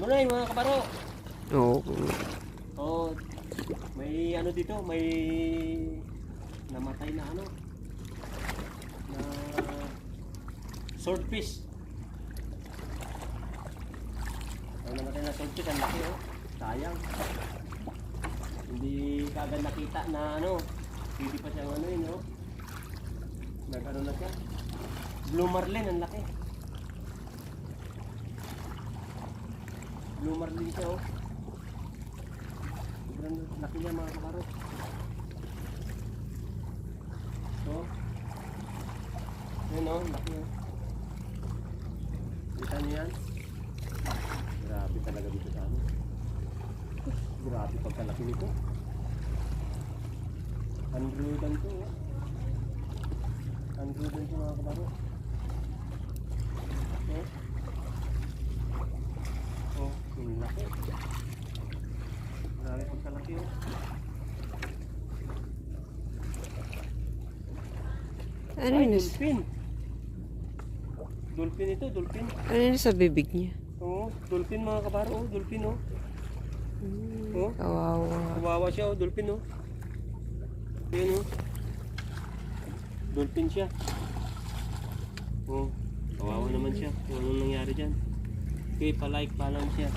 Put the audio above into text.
Nunay, mga kabaro. Oo. Oh, may ano dito, may namatay na ano. Na swordfish. Ang namatay na swordfish, ang laki oh. Sayang. Hindi kagad nakita na ano. Hindi pa siyang ano yun oh. Nag-ano na siya. Blue marlin, ang laki. Blue marlin siya oh. Sobrang laki niya mga kabaro. So, yun o, laki o. Kita niyo yan? Grabe talaga dito sa ano. Grabe pagkalaki nito. Androidan to o. Androidan to mga kabaro. Yung laki. Grabe pagkalaki o. Ano Ay, yun? dolphin. Dolphin ito, dolphin. Ano yun sa bibig niya? Oo, dolphin mga kabaro, oh, dolphin oh. Oh, Kawawa. kawawa siya oh, dolphin oh. Yun oh. Dolphin siya. Oh, kawawa naman siya. Kung anong nangyari dyan. Okay, pa-like pa lang siya.